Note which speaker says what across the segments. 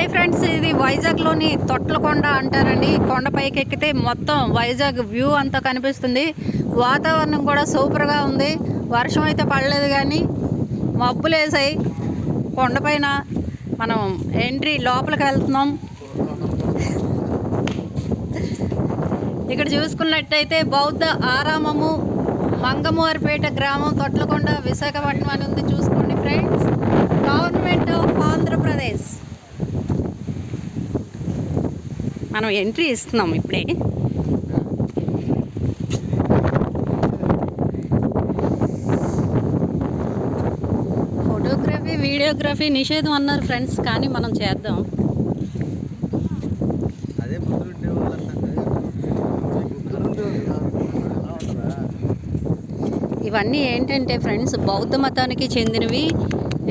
Speaker 1: Hi friends ఇది వైజాగ్లోని తొట్లకొండ అంటారండి. కొండపైకి కొండ పైకి ఎక్కితే మొత్తం వైజాగ్ వ్యూ అంతా కనిపిస్తుంది. వాతావరణం కూడా సూపర్గా ఉంది. వర్షం అయితే పడలేదు కానీ మబ్బులు వేసాయి. కొండపైన మనం ఎంట్రీ లోపలికి వెళ్తున్నాం. ఇక్కడ చూసుకున్నట్టయితే బౌద్ధ ఆరామము మంగమూరిపేట గ్రామం తొట్లకొండ విశాఖపట్నం అని ఉంది. చూసుకోండి ఫ్రెండ్స్. Government of Andhra Pradesh. మనం ఎంట్రీ ఇస్తున్నాం ఇప్పుడే. ఫోటోగ్రఫీ వీడియోగ్రఫీ నిషేధం అన్నారు ఫ్రెండ్స్ కానీ మనం చేద్దాం. ఇవన్నీ ఏంటంటే ఫ్రెండ్స్ బౌద్ధ మతానికి చెందినవి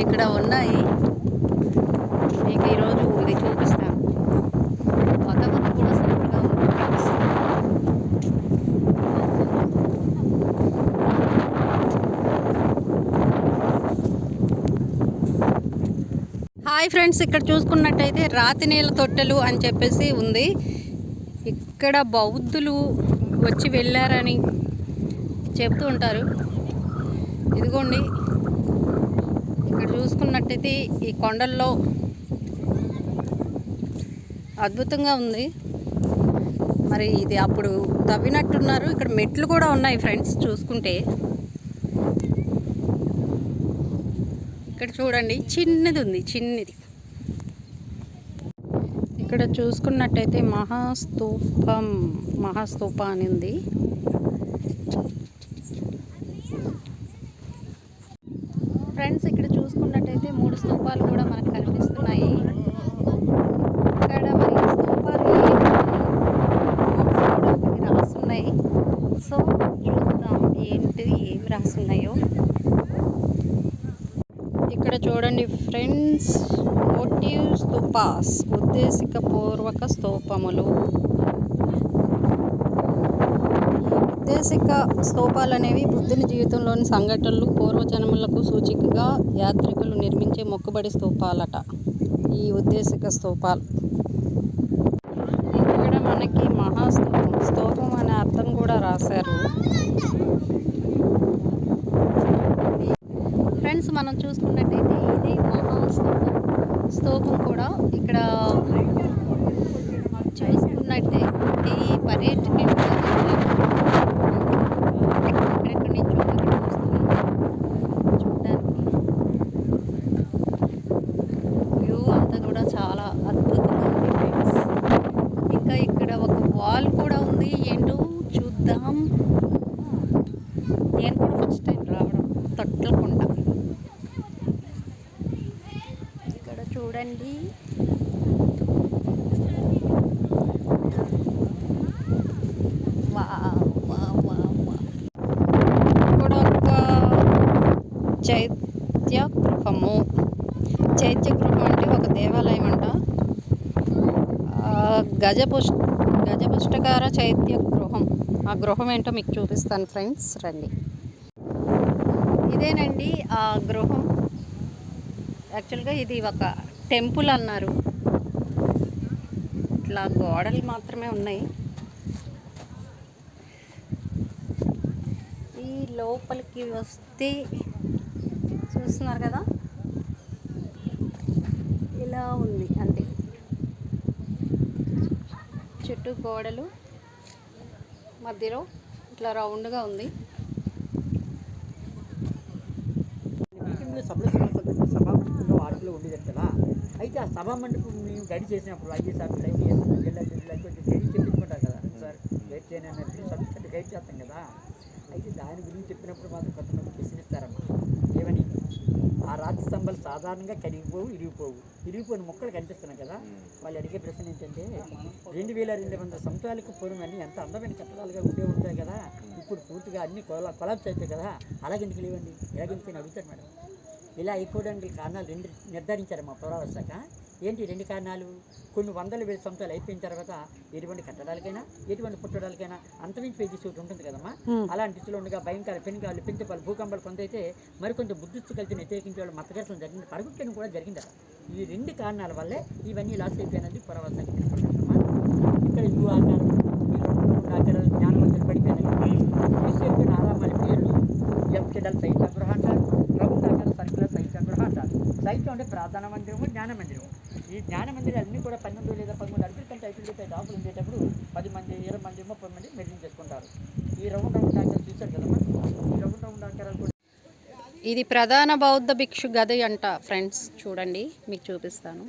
Speaker 1: ఇక్కడ ఉన్నాయి మీకు ఈరోజు ఇది చూపిస్తాను వాతావరణం కూడా సూపర్గా ఉంది ఫ్రెండ్స్ హాయ్ ఫ్రెండ్స్ ఇక్కడ చూసుకున్నట్టయితే రాతి నీళ్ళ తొట్టెలు అని చెప్పేసి ఉంది. ఇక్కడ బౌద్ధులు వచ్చి వెళ్ళారని చెప్తూ ఉంటారు. ఇదిగోండి ఇక్కడ చూసుకున్నట్టయితే ఈ కొండల్లో అద్భుతంగా ఉంది. మరి ఇది అప్పుడు తవ్వినట్టున్నారు. ఇక్కడ మెట్లు కూడా ఉన్నాయి ఫ్రెండ్స్ చూసుకుంటే. ఇక్కడ చూడండి చిన్నది ఉంది చిన్నది. ఇక్కడ చూసుకున్నట్టయితే మహాస్తూపం మహాస్తూప అని ఉంది ఫ్రెండ్స్ ఇక్కడ చూసుకున్నట్టయితే మూడు స్తూపాలు కూడా మనకు కనిపిస్తున్నాయి. ఇక్కడ మరి స్తూపాలు రాసున్నాయి. సో చూద్దాం ఏంటి ఏమి రాసున్నాయో. ఇక్కడ చూడండి ఫ్రెండ్స్ మోటివ్ స్తూపాస్ ఉద్దేశిక పూర్వక స్తూపములు. ఉద్దేశిక స్తూపాలు అనేవి బుద్ధుని జీవితంలోని సంఘటనలు పూర్వజన్మలకు సూచికగా యాత్రికులు నిర్మించే మొక్కుబడి స్తూపాలట. ఈ ఉద్దేశిక స్తూపాలు. ఇక్కడ మనకి మహాస్తూపం. స్తూపం అనే అర్థం కూడా రాశారు. ఫ్రెండ్స్ మనం చూసుకున్నట్టు స్తూపం కూడా ఇక్కడ చూసుకున్నట్టే ఈ పర్యటక ఎక్కడెక్కడి నుంచో ఇక్కడ వస్తున్నారు చూడడానికి వ్యూ అంతా కూడా చాలా అద్భుతంగా ఉంది ఫ్రెండ్స్ ఇంకా ఇక్కడ ఒక వాల్ కూడా ఉంది ఏంటో చూద్దాం నేను కూడా ఫస్ట్ టైం రావడం తొట్లకుండా ఇక్కడ చూడండి వావ్, వావ్, వావ్, వావ్. ఇక్కడ ఒక చైత్య గృహము చైత్య గృహం అంటే ఒక దేవాలయం అంట. ఆ, గజపుష్ గజపుష్టకార చైత్య గృహం ఆ గృహం ఏంటో మీకు చూపిస్తాను ఫ్రెండ్స్ రండి. ఇదేనండి ఆ గృహం. యాక్చువల్గా ఇది ఒక టెంపుల్ అన్నారు. ఇట్లా గోడలు మాత్రమే ఉన్నాయి. ఈ లోపలికి వస్తే చూస్తున్నారు కదా? ఇలా ఉంది అంతే చుట్టూ గోడలు మధ్యలో ఇట్లా రౌండ్గా ఉంది.
Speaker 2: మీటింగ్లో సభలో ఉండేది కదా అయితే ఆ సభా మండపం మేము గడి చేసినప్పుడు ఐఏఎస్ సార్ ఐపీఎస్ జిల్లా గైడ్ చెప్పించుకుంటారు కదా. సార్ గైడ్ చేయను అన్నట్టు సబ్జెక్ట్ గైడ్ చేస్తాం కదా. అయితే దాని గురించి చెప్పినప్పుడు మాత్రం కొంతమంది ప్రశ్నిస్తారమ్మా. ఏమని? ఆ రాతి స్తంభాలు సాధారణంగా కరిగిపోవు ఇరిగిపోవు. ఇరిగిపోయిన మొక్కలు కనిపిస్తున్నాయి కదా. వాళ్ళు అడిగే ప్రశ్న ఏంటంటే రెండు వేల రెండు వందల సంవత్సరాలకు పూర్వం అన్ని ఎంత అందమైన కట్టడాలుగా ఉండే ఉంటాయి కదా. ఇప్పుడు పూర్తిగా అన్ని కొలా కొలాప్స్ అయిపోయి కదా. అలాగెందుకు లేవండి? ఎలాగెందుకు అడుగుతారు మేడం. ఇలా అయిపోవడానికి కారణాలు రెండు నిర్ధారించారు మా పురావశాఖ ఏంటి రెండు కారణాలు? కొన్ని వందల వేల సంవత్సరాలు అయిపోయిన తర్వాత ఎటువంటి కట్టడాలకైనా ఎటువంటి పుట్టడాలకైనా అంతమించి పేజీ చోటు ఉంటుంది కదమ్మా. అలాంటి దిశలో ఉండగా భయంకర పెనుగాలు పెంచుపాలు భూకంపాలు కొంతైతే మరికొంత బుద్ధిస్తు కలిసి వ్యతిరేకించే వాళ్ళు మతఘర్షణ జరిగింది పరుగుట్టడం కూడా జరిగిందట. ఈ రెండు కారణాల వల్లే ఇవన్నీ లాస్ అయిపోయినది కనపడుతుందమ్మా ఇక్కడ యు ఆకారం ఆకారాలు జ్ఞానవంతులు పడిపోయినాయి ఆరామాల పేర్లు ఎంకెడల్ సైత గృహ అంటారు రౌండ్ ఆకారం సర్కులర్ సైత గృహ సైట్లో ఉండే ప్రార్థన మందిరము జ్ఞాన మందిరము. ఈ జ్ఞాన మందిరాలన్నీ కూడా పన్నెండు లేదా పదమూడు అడుగుల కంటే ఐదు రూపాయలు డాకులు ఉండేటప్పుడు పది మంది ఇరవై మంది ముప్పై మంది మెయింటైన్ చేసుకుంటారు. ఈ రౌండ్ రౌండ్ ఆకారాలు చూశారు కదమ్మా ఈ రౌండ్ రౌండ్ ఆకారాలు కూడా
Speaker 1: ఇది ప్రధాన బౌద్ధ భిక్షు గది అంట ఫ్రెండ్స్ చూడండి మీకు చూపిస్తాను.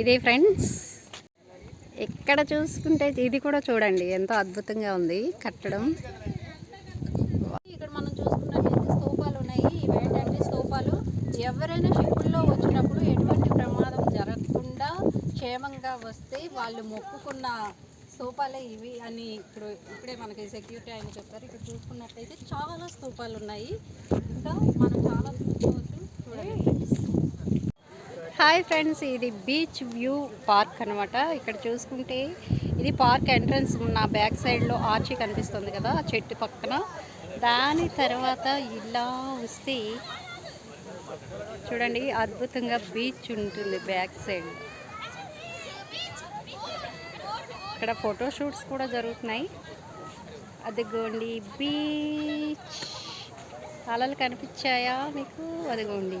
Speaker 1: ఇది ఫ్రెండ్స్ ఎక్కడ చూసుకుంటే ఇది కూడా చూడండి ఎంతో అద్భుతంగా ఉంది కట్టడం. మనం చూసుకున్నట్లయితే స్తూపాలు ఉన్నాయి ఇవి ఏంటంటే స్తూపాలు. ఎవరైనా షిప్పుల్లో వచ్చినప్పుడు ఎటువంటి ప్రమాదం జరగకుండా క్షేమంగా వస్తే వాళ్ళు మొక్కుకున్న స్తూపాలే ఇవి అని ఇప్పుడు ఇప్పుడే మనకి సెక్యూరిటీ ఆయన చెప్పారు. ఇక్కడ చూసుకున్నట్లయితే చాలా స్తూపాలు ఉన్నాయి ఇంకా మనం చాలా చూసుకోవచ్చు హాయ్ ఫ్రెండ్స్ ఇది బీచ్ వ్యూ పార్క్ అనమాట ఇక్కడ చూసుకుంటే ఇది పార్క్ ఎంట్రన్స్ నా బ్యాక్ సైడ్లో ఆర్చి కనిపిస్తుంది కదా ఆ చెట్టు పక్కన. దాని తర్వాత ఇలా వస్తే చూడండి అద్భుతంగా బీచ్ ఉంటుంది బ్యాక్ సైడ్. ఇక్కడ ఫోటో షూట్స్ కూడా జరుగుతున్నాయి. అదిగోండి బీచ్. అలలు కనిపించాయా మీకు? అదిగోండి.